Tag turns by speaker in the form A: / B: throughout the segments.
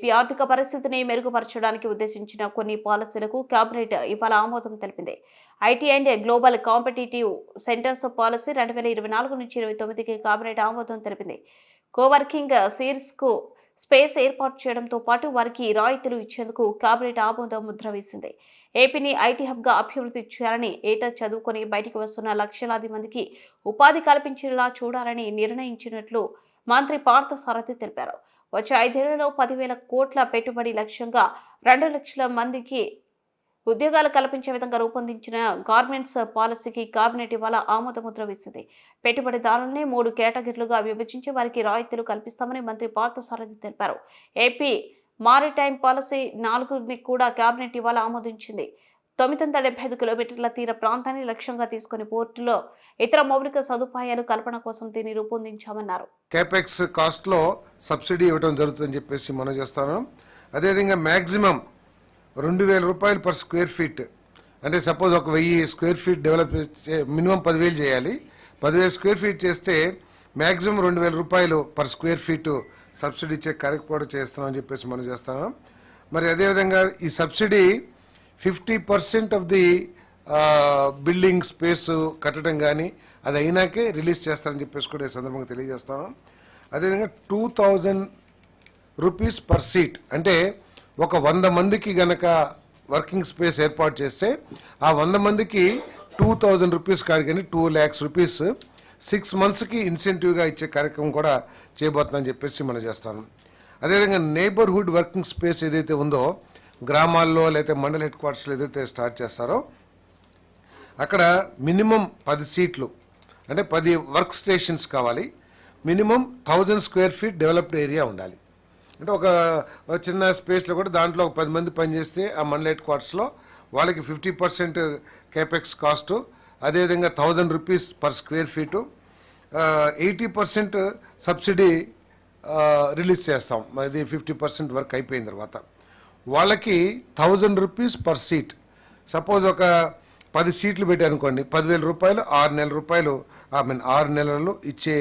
A: AP ఆర్థిక పరిస్థితిని మెరుగుపరచడానికి ఉద్దేశించిన కొన్ని పాలసీలకు కేబినెట్ ఇవాళ ఆమోదం తెలిపింది. IT and global competitive centres policy రెండు వేల ఇరవై నాలుగు నుంచి ఇరవై తొమ్మిదికి కేబినెట్ ఆమోదం తెలిపింది. కోవర్కింగ్ సీర్స్కు స్పేస్ ఏర్పాటు చేయడంతో పాటు వారికి రాయితీలు ఇచ్చేందుకు కేబినెట్ ఆమోదం ముద్ర వేసింది. ఏపీని ఐటీ హబ్గా అభివృద్ధి చేయాలని ఏటా చదువుకొని బయటికి వస్తున్న లక్షలాది మందికి ఉపాధి కల్పించేలా చూడాలని నిర్ణయించినట్లు మంత్రి పార్థసారథి తెలిపారు. వచ్చే ఐదేళ్ళలో పదివేల కోట్ల పెట్టుబడి లక్ష్యంగా రెండు లక్షల మందికి ఉద్యోగాలు కల్పించే విధంగా రూపొందించిన గార్మెంట్స్ పాలసీకి కేబినెట్ ఇవాళ ఆమోదముద్ర వేసింది. పెట్టుబడిదారుల్ని మూడు కేటగిరీలుగా విభజించి వారికి రాయితీలు కల్పిస్తామని మంత్రి పార్థసారథి తెలిపారు. ఏపీ మారిటైమ్ పాలసీ నాలుగుని కూడా కేబినెట్ ఇవాళ ఆమోదించింది. తొమ్మిది వందల డెబ్బై ఐదు కిలోమీటర్ల తీర ప్రాంతాన్ని లక్ష్యంగా తీసుకుని పోర్టులో ఇతర మౌలిక సదుపాయాలు కల్పన కోసం దీన్ని రూపొందించామన్నారు.
B: కేపెక్స్ కాస్ట్లో సబ్సిడీ ఇవ్వడం జరుగుతుందని చెప్పేసి మనం చేస్తాను. అదేవిధంగా మ్యాక్సిమం రెండు వేల రూపాయలు పర్ స్క్వేర్ ఫీట్ అంటే సపోజ్ ఒక వెయ్యి స్క్వేర్ ఫీట్ డెవలప్ మినిమం పదివేలు చేయాలి. పదివేలు స్క్వేర్ ఫీట్ చేస్తే మ్యాక్సిమం రెండు వేల రూపాయలు పర్ స్క్వేర్ ఫీటు సబ్సిడీ ఇచ్చే కార్యక్రమం చేస్తున్నామని చెప్పేసి మనం చేస్తాను. మరి అదేవిధంగా ఈ subsidy fifty percent of the building space కట్టడం కానీ అది అయినాకే రిలీజ్ చేస్తారని చెప్పేసి కూడా ఈ సందర్భంగా తెలియజేస్తాను. అదేవిధంగా two thousand rupees per seat అంటే ఒక వంద మందికి గనక వర్కింగ్ స్పేస్ ఏర్పాటు చేస్తే ఆ వంద మందికి టూ థౌజండ్ రూపీస్ కాడికని టూ ల్యాక్స్ రూపీస్ సిక్స్ మంత్స్కి ఇన్సెంటివ్గా ఇచ్చే కార్యక్రమం కూడా చేయబోతుందని చెప్పేసి మనం చేస్తాను. అదేవిధంగా నేబర్హుడ్ వర్కింగ్ స్పేస్ ఏదైతే ఉందో గ్రామాల్లో లేకపోతే మండల హెడ్ క్వార్టర్స్లో ఏదైతే స్టార్ట్ చేస్తారో అక్కడ మినిమం పది సీట్లు అంటే పది వర్క్ స్టేషన్స్ కావాలి. Minimum thousand square feet developed area ఉండాలి. అంటే ఒక చిన్న స్పేస్లో కూడా దాంట్లో ఒక పది మంది పనిచేస్తే ఆ మండల హెడ్ క్వార్టర్స్లో వాళ్ళకి ఫిఫ్టీ పర్సెంట్ కేపెక్స్ కాస్ట్ అదేవిధంగా thousand rupees per square feet eighty percent subsidy release చేస్తాం. అది ఫిఫ్టీ పర్సెంట్ వర్క్ అయిపోయిన తర్వాత. వాళ్ళకి thousand rupees per seat. Suppose ఒక పది సీట్లు పెట్టానుకోండి పదివేల రూపాయలు ఆరు నెలల రూపాయలు ఐ మీన్ ఆరు నెలలు ఇచ్చే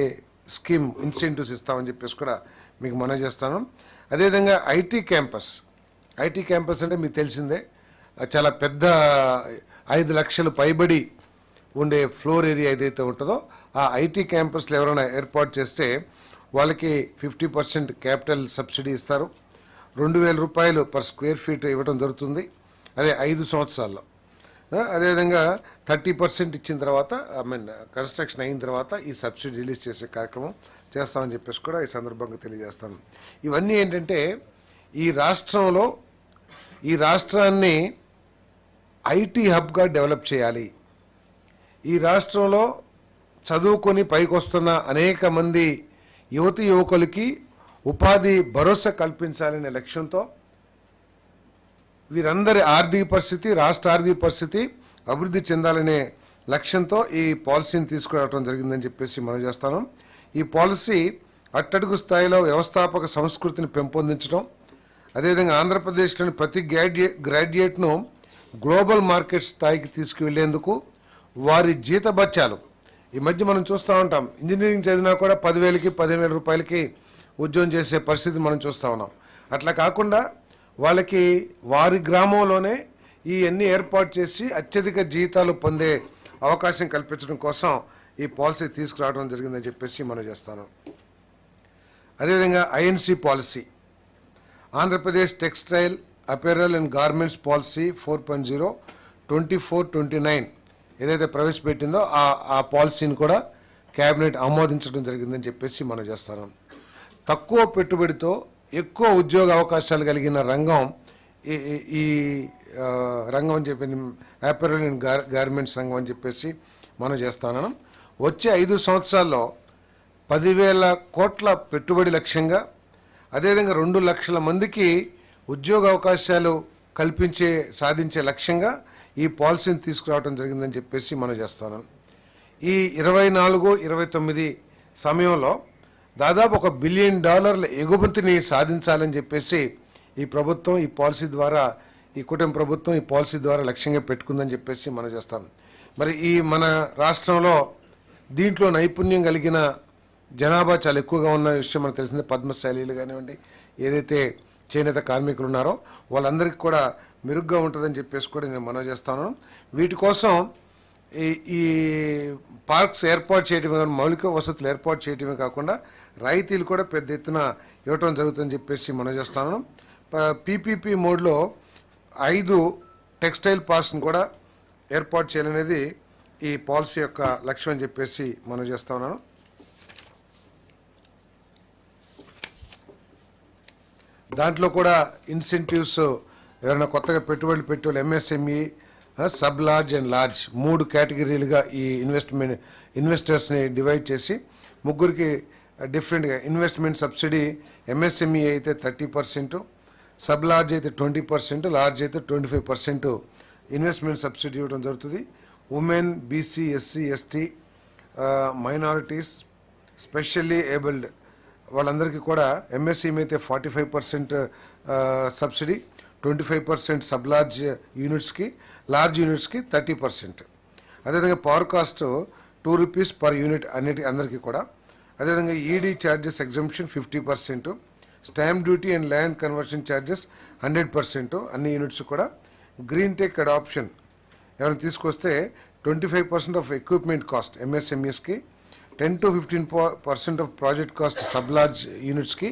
B: స్కీమ్ ఇన్సెంటివ్స్ ఇస్తామని చెప్పేసి కూడా మీకు మనం చేస్తాను. అదేవిధంగా ఐటీ క్యాంపస్ ఐటీ క్యాంపస్ అంటే మీకు తెలిసిందే చాలా పెద్ద ఐదు లక్షలు పైబడి ఉండే ఫ్లోర్ ఏరియా ఏదైతే ఉంటుందో ఆ ఐటీ క్యాంపస్లో ఎవరైనా ఏర్పాటు చేస్తే వాళ్ళకి ఫిఫ్టీ పర్సెంట్ క్యాపిటల్ సబ్సిడీ ఇస్తారు. రెండు వేల రూపాయలు పర్ స్క్వేర్ ఫీట్ ఇవ్వడం జరుగుతుంది. అదే ఐదు సంవత్సరాల్లో. అదేవిధంగా థర్టీ పర్సెంట్ ఇచ్చిన తర్వాత ఐ మీన్ కన్స్ట్రక్షన్ అయిన తర్వాత ఈ సబ్సిడీ రిలీజ్ చేసే కార్యక్రమం చేస్తామని చెప్పేసి కూడా ఈ సందర్భంగా తెలియజేస్తాను. ఇవన్నీ ఏంటంటే ఈ రాష్ట్రంలో ఈ రాష్ట్రాన్ని ఐటీ హబ్గా డెవలప్ చేయాలి. ఈ రాష్ట్రంలో చదువుకొని పైకొస్తున్న అనేక మంది యువతి యువకులకి ఉపాధి భరోసా కల్పించాలనే లక్ష్యంతో వీరందరి ఆర్థిక పరిస్థితి రాష్ట్ర ఆర్థిక పరిస్థితి అభివృద్ధి చెందాలనే లక్ష్యంతో ఈ పాలసీని తీసుకురావడం జరిగిందని చెప్పేసి మనం చేస్తాను. ఈ పాలసీ అట్టడుగు స్థాయిలో వ్యవస్థాపక సంస్కృతిని పెంపొందించడం అదేవిధంగా ఆంధ్రప్రదేశ్లోని ప్రతి గ్రాడ్యు గ్రాడ్యుయేట్ను గ్లోబల్ మార్కెట్ స్థాయికి తీసుకువెళ్ళేందుకు వారి జీతభత్యాలు. ఈ మధ్య మనం చూస్తూ ఉంటాం. ఇంజనీరింగ్ చదివినా కూడా పదివేలకి పదిహేను రూపాయలకి ఉద్యోగం చేసే పరిస్థితి మనం చూస్తూ ఉన్నాం. అట్లా కాకుండా వాళ్ళకి వారి గ్రామంలోనే ఈ అన్ని ఏర్పాటు చేసి అత్యధిక జీతాలు పొందే అవకాశం కల్పించడం కోసం ఈ పాలసీ తీసుకురావడం జరిగిందని చెప్పేసి మనం చేస్తాను. అదేవిధంగా INC policy. Andhra Pradesh textile apparel and garments policy four point zero twenty four twenty nine ఏదైతే ప్రవేశపెట్టిందో ఆ ఆ పాలసీని కూడా క్యాబినెట్ ఆమోదించడం జరిగిందని చెప్పేసి మనం చేస్తాను. తక్కువ పెట్టుబడితో ఎక్కువ ఉద్యోగ అవకాశాలు కలిగిన రంగం ఈ ఈ- రంగం అని చెప్పి అపెరల్ అండ్ గార్మెంట్స్ రంగం అని చెప్పేసి మనం చేస్తాను వచ్చే ఐదు సంవత్సరాల్లో పదివేల కోట్ల పెట్టుబడి లక్ష్యంగా అదేవిధంగా రెండు లక్షల మందికి ఉద్యోగ అవకాశాలు కల్పించే సాధించే లక్ష్యంగా ఈ పాలసీని తీసుకురావడం జరిగిందని చెప్పేసి మనం చేస్తాను ఈ ఇరవై నాలుగు ఇరవై తొమ్మిది సమయంలో దాదాపు ఒక బిలియన్ డాలర్ల ఎగుమతిని సాధించాలని చెప్పేసి ఈ ప్రభుత్వం ఈ పాలసీ ద్వారా ఈ కూటమి ప్రభుత్వం ఈ పాలసీ ద్వారా లక్ష్యంగా పెట్టుకుందని చెప్పేసి మనం చేస్తాం. మరి ఈ మన రాష్ట్రంలో దీంట్లో నైపుణ్యం కలిగిన జనాభా చాలా ఎక్కువగా ఉన్న విషయం మనకు తెలిసిందే పద్మశైలీలు కానివ్వండి ఏదైతే చేనేత కార్మికులు ఉన్నారో వాళ్ళందరికీ కూడా మెరుగ్గా ఉంటుందని చెప్పేసి కూడా నేను మనవి చేస్తాను వీటి కోసం ఈ ఈ పార్క్స్ ఏర్పాటు చేయడమే కానీ మౌలిక వసతులు ఏర్పాటు చేయడమే కాకుండా రాయితీలు కూడా పెద్ద ఎత్తున ఇవ్వటం జరుగుతుందని చెప్పేసి మనం చేస్తాను. పీపీపీ మోడ్లో ఐదు టెక్స్టైల్ పార్క్స్ని కూడా ఏర్పాటు చేయాలనేది ఈ పాలసీ యొక్క లక్ష్యం అని చెప్పేసి మనం చేస్తా ఉన్నాను. దాంట్లో కూడా ఇన్సెంటివ్స్ ఎవరైనా కొత్తగా పెట్టుబడులు పెట్టే MSME sub large and large మూడు కేటగిరీలుగా ఈ ఇన్వెస్ట్మెంట్ ఇన్వెస్టర్స్ని డివైడ్ చేసి ముగ్గురికి డిఫరెంట్గా ఇన్వెస్ట్మెంట్ సబ్సిడీ ఎంఎస్ఎంఈ అయితే థర్టీ పర్సెంట్ సబ్ లార్జ్ అయితే ట్వంటీ పర్సెంట్ లార్జ్ అయితే twenty five percent investment subsidy ఇవ్వడం జరుగుతుంది. Women BC SC ST minorities specially abled వాళ్ళందరికీ కూడా ఎంఎస్సీ అయితే forty five percent subsidy. Twenty five percent sub large యూనిట్స్కి large యూనిట్స్కి thirty percent. అదేవిధంగా power cost two rupees per unit అన్నిటి అందరికీ కూడా. అదేవిధంగా ED charges exemption fifty percent. Stamp duty and land conversion charges hundred percent. అన్ని units కూడా. Green tech adoption ఎవరైనా తీసుకొస్తే twenty five percent of equipment cost ఎంఎస్ఎంఈస్కి ten to fifteen percent of project cost sub large యూనిట్స్కి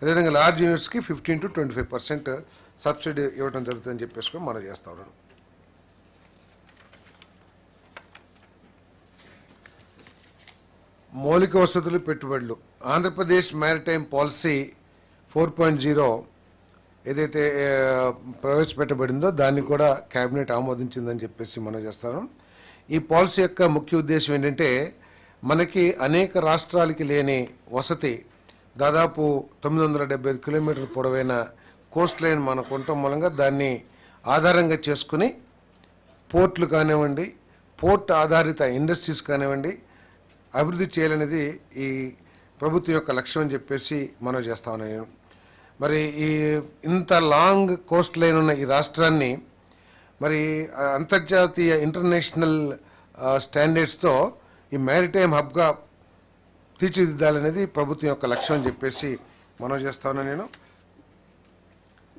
B: అదేవిధంగా large యూనిట్స్కి fifteen to twenty five percent subsidy ఇవ్వడం జరుగుతుందని చెప్పేసి కూడా మనం చేస్తా ఉన్నాం. మౌలిక వసతులు పెట్టుబడులు. Andhra Pradesh maritime policy four point zero ఏదైతే ప్రవేశపెట్టబడిందో దాన్ని కూడా కేబినెట్ ఆమోదించిందని చెప్పేసి మనం చేస్తాను ఈ పాలసీ యొక్క ముఖ్య ఉద్దేశం ఏంటంటే మనకి అనేక రాష్ట్రాలకి లేని వసతి దాదాపు తొమ్మిది వందల డెబ్బై ఐదు కిలోమీటర్ల పొడవైన కోస్ట్ లైన్ మనకు ఉండటం మూలంగా దాన్ని ఆధారంగా చేసుకుని పోర్ట్లు కానివ్వండి పోర్ట్ ఆధారిత ఇండస్ట్రీస్ కానివ్వండి అభివృద్ధి చేయాలనేది ఈ ప్రభుత్వం యొక్క లక్ష్యం అని చెప్పేసి మనం చేస్తామని నేను. మరి ఈ ఇంత లాంగ్ కోస్ట్ లైన్ ఉన్న ఈ రాష్ట్రాన్ని మరి అంతర్జాతీయ ఇంటర్నేషనల్ స్టాండర్డ్స్తో ఈ మ్యారిటైమ్ హబ్గా తీర్చిదిద్దాలనేది ప్రభుత్వం యొక్క లక్ష్యం అని చెప్పేసి మనం చేస్తాను నేను.